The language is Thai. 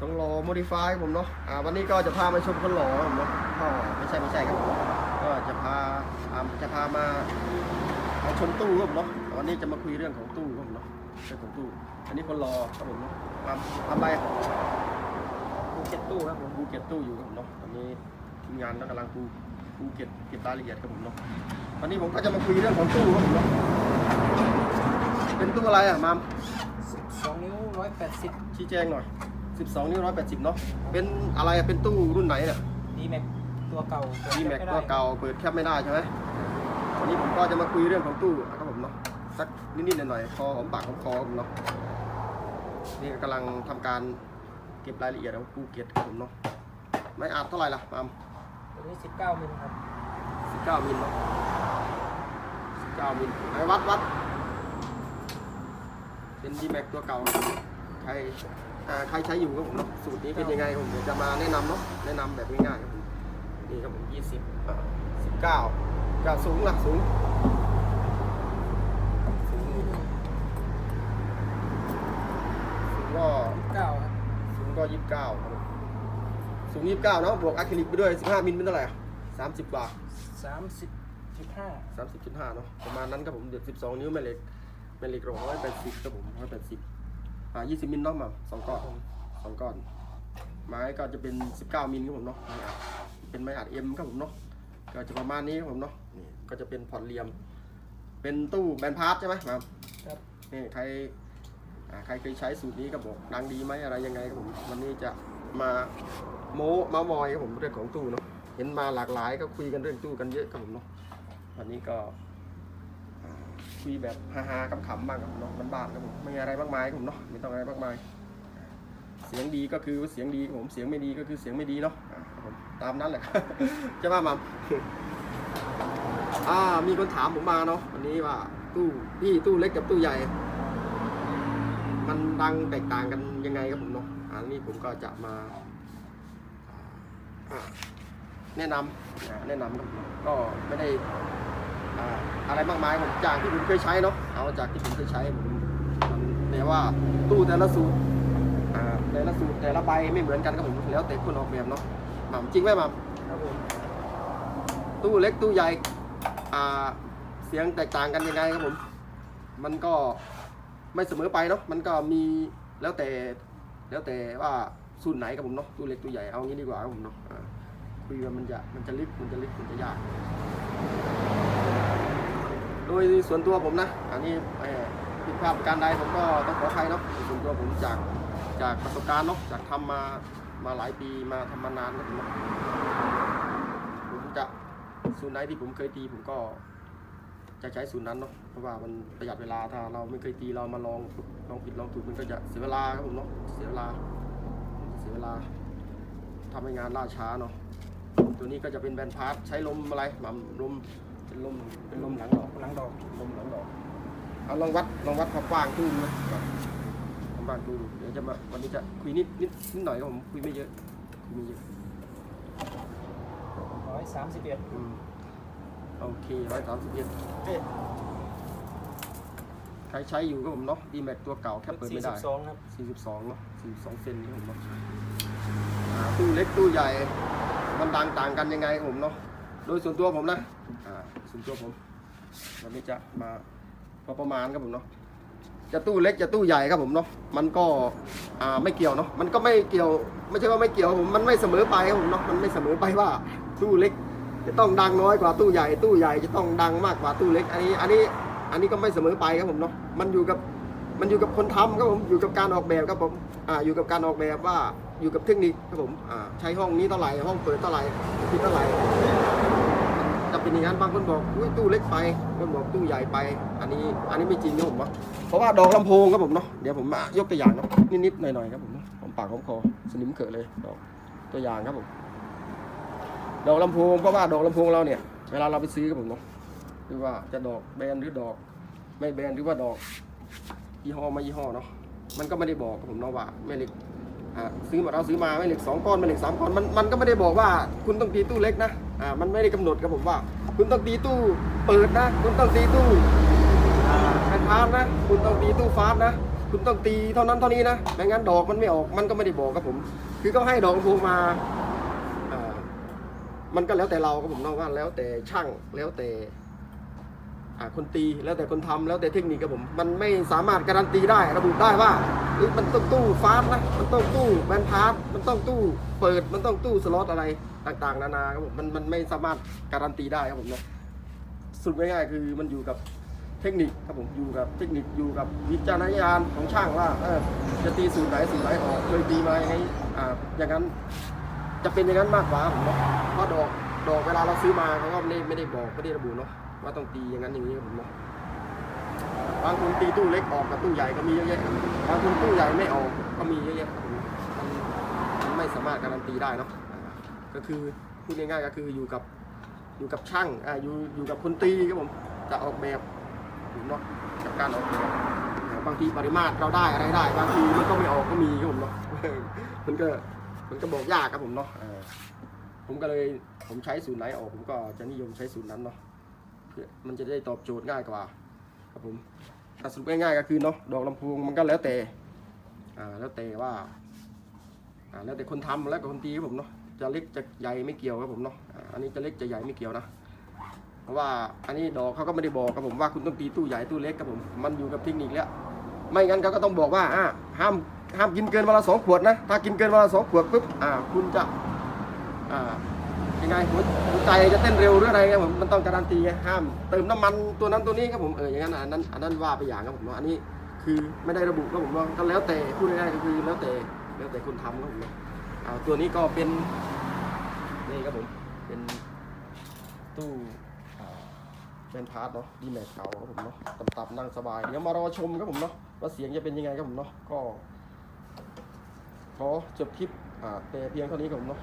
ต้องรอโมดิฟายผมเนาะอ่าวันนี้ก็จะพามาชมคนหล่อครับผมเนาะก็ไม่ใช่ไม่ใช่ครับผมก็จะพาอ่าจะพามาเอาชมตู้ครับผมเนาะวันนี้จะมาคุยเรื่องของตู้ครับผมเนาะเรื่องของตู้ อันนี้คนรอครับผมเนาะทำทำอะไรภูเก็ตตู้ครับผมปูเก็บตู้อยู่ครับผมเนาะตอนนี้ทีมงานก็กำลังปูปูเก็บเก็บรายละเอียดครับผมเนาะวันนี้ผมก็จะมาคุยเรื่องของตู้ครับผมเนาะเป็นตู้อะไรอะมามสองนิ้วร้อยแปดสิบชี้แจงหน่อย 12 นิ้ว 180 เนาะ เป็นอะไรอะเป็นตู้รุ่นไหนเนี่ย ดีแม็กตัวเก่าดีแม็กตัวเก่าเปิดแคบไม่ได้ใช่ไหมวันนี้ผมก็จะมาคุยเรื่องของตู้นะครับผมเนาะ สักนิดๆหน่อยๆพอหอมปากหอมคอครับผมเนาะ นี่กำลังทำการเก็บรายละเอียดของปูเก็ตครับผมเนาะ ไม่อาจเท่าไหร่ล่ะมามตัวนี้สิบเก้ามิลครับ19มิลเนาะ19มิลไอ้วัดวัดเป็นดีแม็กตัวเก่าครับใครอ่า ใครใช้อยู่ครับผมเนาะสูตรนี้เป็นยังไงผมเดี๋ยวจะมาแนะนำเนาะแนะนำแบบง่ายๆครับผมนี่ครับผมยี่สิบสิบเก้าก็สูงละสูงสูงสูงก็เก้าครับสูงก็ยี่สิบเก้าครับผมสูงยี่สิบเก้าเนาะบวกอะคริลิกไปด้วยสิบห้ามิลเป็นเท่าไหร่สามสิบกว่าสามสิบจุดห้าสามสิบจุดห้าเนาะประมาณนั้นครับผมเดือดสิบสองนิ้วแม่เหล็กแม่เหล็กร้อยแปดสิบครับผมร้อยแปดสิบ อ่ายี่สิบมิลเนาะมาสองก้อนสองก้อน ไม้ก็จะเป็นสิบเก้ามิลครับผมเนาะไม้อัดเป็นไม้อัดเอ็มครับผมเนาะก็จะประมาณนี้ครับผมเนาะนี่ก็จะเป็นพอร์ตเหลี่ยม เป็นตู้แบนพาร์ทใช่ไหมครับครับนี่ใครอ่าใครเคยใช้สูตรนี้ก็บอกดังดีไหมอะไรยังไงครับผมวันนี้จะมาโม้เมามอยครับผมเรื่องของตู้เนาะเห็นมาหลากหลายก็คุยกันเรื่องตู้กันเยอะครับผมเนาะวันนี้ก็อ่า คุยแบบฮาๆขำๆบ้างครับเนาะบ้านๆครับผมไม่มีอะไรมากมายครับผมเนาะไม่ต้องอะไรมากมาย เสียงดีก็คือเสียงดีผมเสียงไม่ดีก็คือเสียงไม่ดีเนาะผมตามนั้นแหละจะว่ามาอ่ามีคนถามผมมาเนาะวันนี้ว่าตู้พี่ตู้เล็กกับตู้ใหญ่ มันดังแตกต่างกันยังไงครับผมเนาะอันนี้ผมก็จะมาแนะนำแนะนำครับผมก็ไม่ได้ อ่าอะไรมากมายผมจากที่ผมเคยใช้เนาะเอาจากที่ผมเคยใช้ผมมันแต่ว่าตู้แต่ละสูตรอ่าแต่ละสูตรแต่ละใบไม่เหมือนกันครับผมแล้วแต่คนออกแบบเนาะหม่ำจริงไหมหม่ำครับผมตู้เล็กตู้ใหญ่อ่าเสียงแตกต่างกันยังไงครับผม มันก็ไม่เสมอไปเนาะมันก็มีแล้วแต่แล้วแต่ว่าสูตรไหนครับผมเนาะตู้เล็กตู้ใหญ่เอางี้ดีกว่าครับผมเนาะอ่าคุยกันมันจะมันจะลึกมันจะลึกมันจะยากโด ยส่วนตัวผมนะ อันนี้ผิดพลาดการใดผมก็ต้องขออภัยเนาะส่วนตัวผมจากจากประสบการณ์เนาะจากทำมามาหลายปีมาทำมานานครับผมเนาะผมจะสูตรไหนที่ผมเคยตีผมก็จะใช้สูตรนั้นเนาะเพราะว่ามันประหยัดเวลาถ้าเราไม่เคยตีเรามาลองลองผิดลองถูกมันก็จะเสียเวลาครับผมเนาะเสียเวลา เสียเวลาทำให้งานล่าช้าเนาะตัวนี้ก็จะเป็นแบนพาร์ทใช้ลมอะไรหม่ำลม เป็นลมเป็นลมหลังดอกหลังดอกลมหลังดอกเอาลองวัดลองวัดความกว้างตู้ดูนะความกว้างตู้ดูเดี๋ยวจะมาวันนี้จะคุยนิดนิดนิดหน่อยครับผมคุยไม่เยอะคุยไม่เยอะร้อยสามสิบเอ็ดอืมโอเคร้อยสามสิบเอ็ดใครใช้อยู่ก็ผมเนาะดีแม็กตัวเก่าแค่เปิดสี่ไม่สิได้บสองครับสี่สิบสองเนาะสี่สิบสองเซนครับผมเนาะอ่าตู้เล็กตู้ใหญ่มันดังต่างกันยังไงครับผมเนาะโดยส่วนตัวผมนะอ่า ส่วนตัวผมวันนี้จะมาพอประมาณครับผมเนาะจะตู้เล็กจะตู้ใหญ่ครับผมเนาะมันก็อ่าไม่เกี่ยวเนาะมันก็ไม่เกี่ยว ไม่ใช่ว่าไม่เกี่ยวผมมันไม่เสมอไปครับผมเนาะมันไม่เสมอไปว่าตู้เล็ก จะต้องดังน้อยกว่าตู้ใหญ่ ตู้ใหญ่จะต้องดังมากกว่าตู้เล็ก อันนี้อันนี้อันนี้ก็ไม่เสมอไปครับผมเนาะมันอยู่กับมันอยู่กับคนทำครับผมอยู่กับการออกแบบครับผมอ่าอยู่กับการออกแบบว่าอยู่กับเทคนิคครับผมอ่าใช้ห้องนี้เท่าไหร่ห้องเปิดเท่าไหร่ที่เท่าไหร่ เป็นอย่างนั้นบางคนบอกอุ้ยตู้เล็กไปบางคนบอกตู้ใหญ่ไป อันนี้อันนี้ไม่จริงนะผมว่าเพราะว่าดอกลำโพงครับผมเนาะเดี๋ยวผมมายกตัวอย่างเนาะนิดๆหน่อยๆครับผมผมปากผมคอสนิมเขอะเลยดอกตัวอย่างครับผมดอกลำโพงเพราะว่าดอกลำโพงเราเนี่ย เวลาเราไปซื้อครับผมเนาะหรือว่าจะดอกแบนหรือดอก ไม่แบนหรือว่าดอกยี่ห้อไม่ยี่ห้อเนาะมันก็ไม่ได้บอกครับผมเนาะว่าแม่เล็กอ่าซื้อมาเราซื้อมาแม่เหล็กสองก้อนแม่เหล็กสามก้อนมันมันก็ไม่ได้บอกว่าคุณต้องตีตู้เล็กนะ อ่ามันไม่ได้กำหนดครับผมว่า คุณต้องตีตู้เปิดนะ คุณต้องตีตู้อ่าแอนพาร์ทนะคุณต้องตีตู้ฟาสต์นะ คุณต้องตีเท่านั้นเท่านี้นะไม่งั้นดอกมันไม่ออกมันก็ไม่ได้บอกครับผม คือเขาให้ดอกลำโพงมาอ่ามันก็แล้วแต่เราครับผมนาะว่าแล้วแต่ช่างแล้วแต่คนตีแล้วแต่คนทำแล้วแต่เทคนิคครับผมมันไม่สามารถการันตีได้ระบุได้ว่ามันต้องตู้ฟาสต์นะมันต้องตู้แบนพาร์ทมันต้องตู้เปิดมันต้องตู้สล็อตอะไร ต่างๆ นานาครับผมมันมันไม่สามารถการันตีได้ครับผมเนาะสรุปง่ายๆคือมันอยู่กับเทคนิคครับผมอยู่กับเทคนิคอยู่กับวิจารณญาณของช่างว่าเออจะตีสูตรไหนสูตรไหนออกเคยตีมายังไงอ่าอย่างนั้นจะเป็นอย่างนั้นมากกว่าผมเนาะเพราะดอกดอกเวลาเราซื้อมาเขาก็ไม่ได้ไม่ได้บอกไม่ได้ระบุเนาะว่าต้องตีอย่างนั้นอย่างนี้ครับผมเนาะบางคนตีตู้เล็กออกกับตู้ใหญ่ก็มีเยอะแยะบางคนตู้ใหญ่ไม่ออกก็มีเยอะแยะครับผมมันไม่สามารถการันตีได้เนาะ ก็คือพูดง่ายๆก็คืออยู่กับอยู่กับช่างอ่าอยู่อยู่กับคนตีครับผมจะออกแบบผมเนาะกับการออกแบบบางทีปริมาตรเราได้อะไรได้ บางทีมันก็ไม่ออกก็มีครับผมเนาะมันก็มันก็บอกยากครับผมเนาะผมก็เลยผมใช้สูตรไหนออก ผมก็จะนิยมใช้สูตรนั้นเนาะเพื่อมันจะได้ตอบโจทย์ง่ายกว่า ครับผมถ้าสรุปง่ายๆก็คือเนาะดอกลำโพงมันก็แล้วแต่อ่าแล้วแต่ว่าอ่าแล้วแต่คนทำแล้วก็คนตีครับผมเนาะ จะเล็กจะใหญ่ไม่เกี่ยวครับผมเนาะอันนี้จะเล็กจะใหญ่ไม่เกี่ยวนะเพราะว่าอันนี้ดอกเขาก็ไม่ได้บอกครับผมว่าคุณต้องตีตู้ใหญ่ตู้เล็กครับผมมันอยู่กับเทคนิคแล้ว ไม่งั้นเขาก็ต้องบอกว่าอ่าห้ามห้ามกินเกินวันละสองขวดนะถ้ากินเกินวันละสองขวดปุ๊บอ่าคุณจะอ่ายังไงหัวใจจะเต้นเร็วหรืออะไรครับผมมันต้องการันตีห้ามเติมน้ำมันตัวนั้นตัวนี้ครับผมเอออย่างนั้นอันนั้นอันนั้นว่าไปอย่างครับผมเนาะอันนี้คือไม่ได้ระบุครับผมว่าก็แล้วแต่พูดง่ายๆก็คือแล้วแต่แล้วแต่คนทำครับผม ตัวนี้ก็เป็นนี่ครับผมเป็นตู้เป็นพาร์ทเนาะดีแม็กเก่าครับผมเนาะตับๆนั่งสบายเดี๋ยวมารอชมครับผมเนาะว่าเสียงจะเป็นยังไงครับผมเนาะก็ขอจบคลิปแต่เพียงเท่านี้ครับผมเนาะ